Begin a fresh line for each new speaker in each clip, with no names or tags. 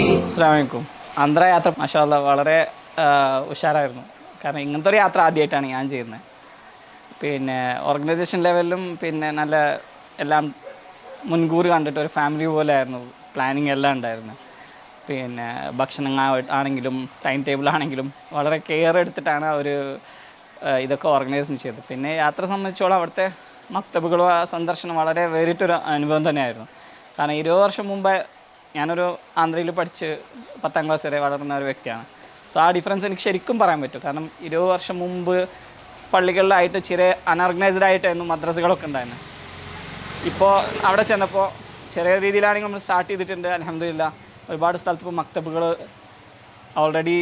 അസ്സാമലൈക്കും ആന്ധ്ര യാത്ര മഷാല്ല വളരെ ഉഷാറായിരുന്നു. കാരണം ഇങ്ങനത്തെ ഒരു യാത്ര ആദ്യമായിട്ടാണ് ഞാൻ ചെയ്യുന്നത്. പിന്നെ ഓർഗനൈസേഷൻ ലെവലിലും പിന്നെ നല്ല എല്ലാം മുൻകൂർ കണ്ടിട്ട് ഒരു ഫാമിലി പോലെ ആയിരുന്നു പ്ലാനിങ് എല്ലാം ഉണ്ടായിരുന്നു. പിന്നെ ഭക്ഷണം ആണെങ്കിലും ടൈം ടേബിൾ ആണെങ്കിലും വളരെ കെയർ എടുത്തിട്ടാണ് അവർ ഇതൊക്കെ ഓർഗനൈസ് ചെയ്തത്. പിന്നെ യാത്ര സംബന്ധിച്ചോളം അവിടുത്തെ മക്തബുകളും സന്ദർശനം വളരെ വേറിട്ടൊരു അനുഭവം തന്നെയായിരുന്നു. കാരണം ഇരുപത് വർഷം മുമ്പേ ഞാനൊരു ആന്ധ്രയിൽ പഠിച്ച് പത്താം ക്ലാസ് വരെ വളർന്ന ഒരു വ്യക്തിയാണ്. സോ ആ ഡിഫറൻസ് എനിക്ക് ശരിക്കും പറയാൻ പറ്റും. കാരണം ഇരുപത് വർഷം മുമ്പ് പള്ളികളിലായിട്ട് ചെറിയ അൺഓർഗനൈസ്ഡ് ആയിട്ടായിരുന്നു മദ്രസകളൊക്കെ ഉണ്ടായിരുന്നത് ഇപ്പോൾ അവിടെ ചെന്നപ്പോൾ ചെറിയ രീതിയിലാണെങ്കിൽ നമ്മൾ സ്റ്റാർട്ട് ചെയ്തിട്ടുണ്ട്. അലഹമില്ല ഒരുപാട് സ്ഥലത്ത് ഇപ്പോൾ മക്തബുകൾ ഓൾറെഡി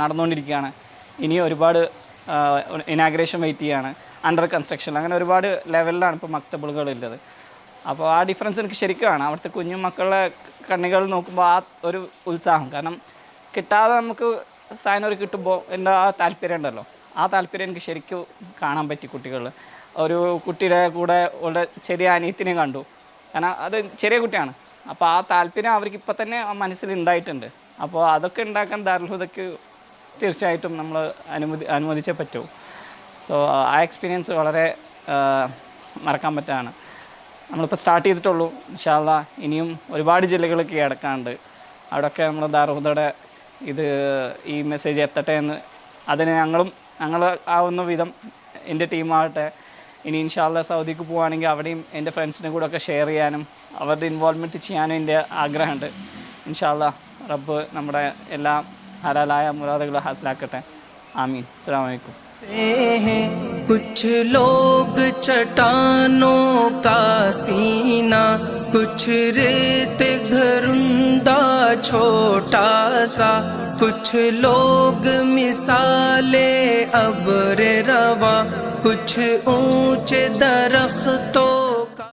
നടന്നുകൊണ്ടിരിക്കുകയാണ്. ഇനി ഒരുപാട് ഇനാഗ്രേഷൻ വെയിറ്റ് ചെയ്യാണ്. അണ്ടർ കൺസ്ട്രക്ഷൻ അങ്ങനെ ഒരുപാട് ലെവലിലാണ് ഇപ്പോൾ മക്തബുകൾ ഉള്ളത് അപ്പോൾ ആ ഡിഫറൻസ് എനിക്ക് ശരിക്കും ആണ് അവിടുത്തെ കുഞ്ഞു മക്കളുടെ കണ്ണികൾ നോക്കുമ്പോൾ ആ ഒരു ഉത്സാഹം. കാരണം കിട്ടാതെ നമുക്ക് സാധനം കിട്ടുമ്പോൾ എന്റെ ആ താല്പര്യം ഉണ്ടല്ലോ. ആ താല്പര്യം എനിക്ക് ശരിക്കും കാണാൻ പറ്റി കുട്ടികൾ ഒരു കുട്ടിയുടെ കൂടെ ഉള്ള ചെറിയ അനിയത്തിനെ കണ്ടു. കാരണം അത് ചെറിയ കുട്ടിയാണ്. അപ്പോൾ ആ താല്പര്യം അവർക്ക് ഇപ്പം തന്നെ മനസ്സിൽ ഉണ്ടായിട്ടുണ്ട്. അപ്പോൾ അതൊക്കെ ഉണ്ടാക്കാൻ ദാരുൽഹുദയ്ക്ക് തീർച്ചയായിട്ടും നമ്മൾ അനുമതി അനുവദിച്ചേ പറ്റൂ. സോ ആ എക്സ്പീരിയൻസ് വളരെ മറക്കാൻ പറ്റാണ്. നമ്മളിപ്പോൾ സ്റ്റാർട്ട് ചെയ്തിട്ടുള്ളൂ. ഇൻഷാല്ല ഇനിയും ഒരുപാട് ജില്ലകളൊക്കെ കീഴടക്കാണ്ട് അവിടെയൊക്കെ നമ്മൾ ദാർഹുദയുടെ ഇത് ഈ മെസ്സേജ് എത്തട്ടെ എന്ന് അതിന് ഞങ്ങളും ഞങ്ങൾ ആവുന്ന വിധം എന്റെ ടീമാവട്ടെ ഇനി ഇൻഷാല്ല സൗദിക്ക് പോവുകയാണെങ്കിൽ അവിടെയും എന്റെ ഫ്രണ്ട്സിന്റെ കൂടെ ഒക്കെ ഷെയർ ചെയ്യാനും അവരുടെ ഇൻവോൾവ്മെന്റ് ചെയ്യാനും എന്റെ ആഗ്രഹമുണ്ട്. ഇൻഷാല്ല റബ്ബ് നമ്മുടെ എല്ലാ ഹലാലായ മുറാദുകൾ ഹാസിലാക്കട്ടെ. آمین۔ السلام
علیکم۔ کچھ لوگ چٹانوں کا سینا کچھ ریت گھرندہ چھوٹا سا، کچھ لوگ مثالیں ابر روا، کچھ اونچے درختوں